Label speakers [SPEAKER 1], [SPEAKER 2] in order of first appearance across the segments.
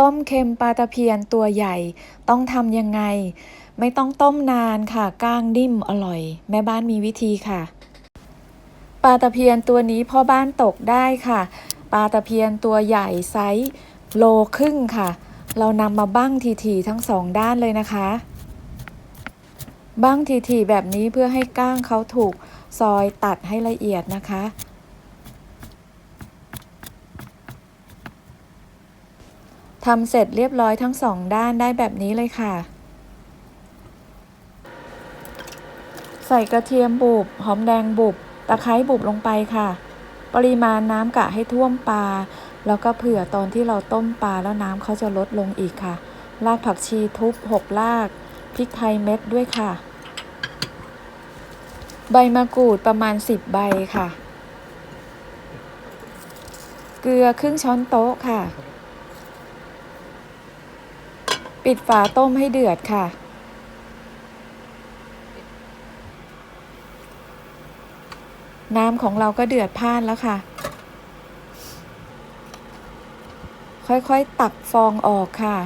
[SPEAKER 1] ต้มเค็มปลาตะเพียนตัวใหญ่ ต้องทำยังไง ไม่ต้องต้มนานค่ะก้างนิ่มอร่อย แม่บ้านมีวิธีค่ะปลาตะเพียนตัวนี้พ่อบ้านตกได้ค่ะปลาตะเพียนตัวใหญ่ไซส์โลครึ่งค่ะ เรานำมาบั้งทีๆทั้งสองด้านเลยนะคะบั้งทีๆแบบนี้เพื่อให้ก้างเขาถูกซอยตัดให้ละเอียดนะคะ ทำเสร็จเรียบร้อยทั้งสองด้านได้แบบนี้เลยค่ะ ใส่กระเทียมบุบหอมแดงบุบ ตะไคร้บุบลงไปค่ะ ปริมาณน้ำกะให้ท่วมปลา แล้วก็เผื่อตอนที่เราต้มปลาแล้วน้ำเขาจะลดลงอีกค่ะ รากผักชีทุบหกราก พริกไทยเม็ดด้วยค่ะ ใบมะกรูดประมาณ 10 ใบค่ะ เกลือครึ่งช้อนโต๊ะค่ะ ปิดฝาต้มให้เดือดค่ะ น้ำของเราก็เดือดพ่านแล้วค่ะ ค่อยๆตักฟองออกค่ะ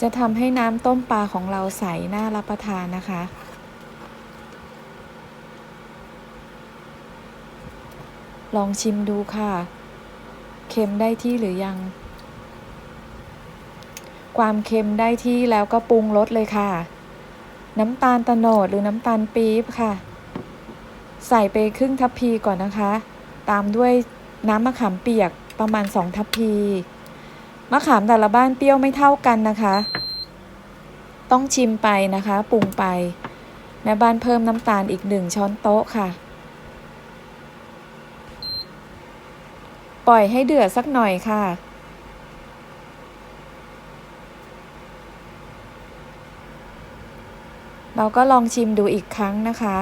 [SPEAKER 1] จะทำให้น้ำต้มปลาของเราใสน่ารับประทานนะคะลองชิมดูค่ะ เค็มได้ที่หรือยัง ความเค็มได้ที่แล้วก็ปรุงรสเลยค่ะ น้ำตาลตะโนดหรือน้ำตาลปี๊บค่ะ ใส่ไปครึ่งทัพพีก่อนนะคะ ตามด้วยน้ำมะขามเปียกประมาณ2ทัพพี มะขามแต่ละบ้านเปรี้ยวไม่เท่ากันนะคะ ต้องชิมไปนะคะปรุงไป แม่บ้านเพิ่มน้ำตาลอีกหนึ่งช้อนโต๊ะค่ะ ปล่อยให้เดือดสักหน่อยค่ะ เราก็ลองชิมดูอีกครั้งนะคะ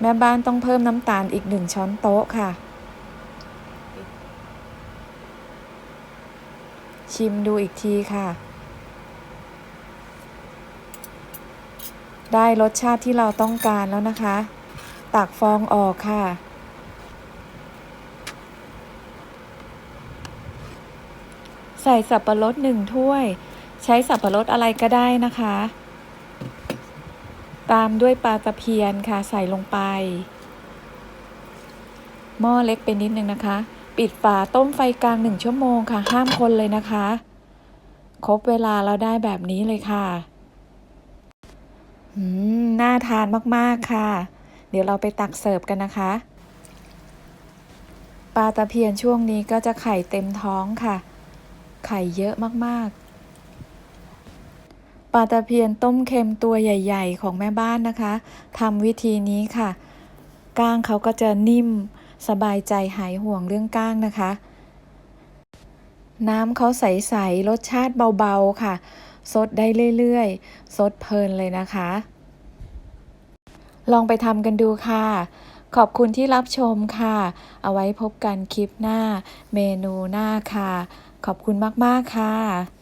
[SPEAKER 1] แม่บ้านต้องเพิ่มน้ำตาลอีกหนึ่งช้อนโต๊ะค่ะ ชิมดูอีกทีค่ะ ได้รสชาติที่เราต้องการแล้วนะคะ ตักฟองออกค่ะใส่สับปะรดหนึ่งถ้วย ใช้สับปะรดอะไรก็ได้นะคะ ตามด้วยปลาตะเพียนค่ะใส่ลงไป หม้อเล็กไปนิดนึงนะคะ ปิดฝาต้มไฟกลางหนึ่งชั่วโมงค่ะ ห้ามคนเลยนะคะ ครบเวลาเราได้แบบนี้เลยค่ะอืมน่าทานมากๆค่ะ เดี๋ยวเราไปตักเสิร์ฟกันนะคะปลาตะเพียนช่วงนี้ก็จะไข่เต็มท้องค่ะ ไข่เยอะมากๆ ลาตะเพียนต้มเค็มตัวใหญ่ ๆ ของแม่บ้านนะคะทำวิธีนี้ค่ะ ก้างเขาก็จะนิ่มสบายใจหายห่วงเรื่องก้างนะคะ น้ำเขาใส ๆ รสชาติเบา ๆ ค่ะ สดได้เรื่อย ๆ สดเพลินเลยนะคะ ลองไปทำกันดูค่ะ ขอบคุณที่รับชมค่ะ เอาไว้พบกันคลิปหน้า เมนูหน้าค่ะ ขอบคุณมาก ๆ ค่ะ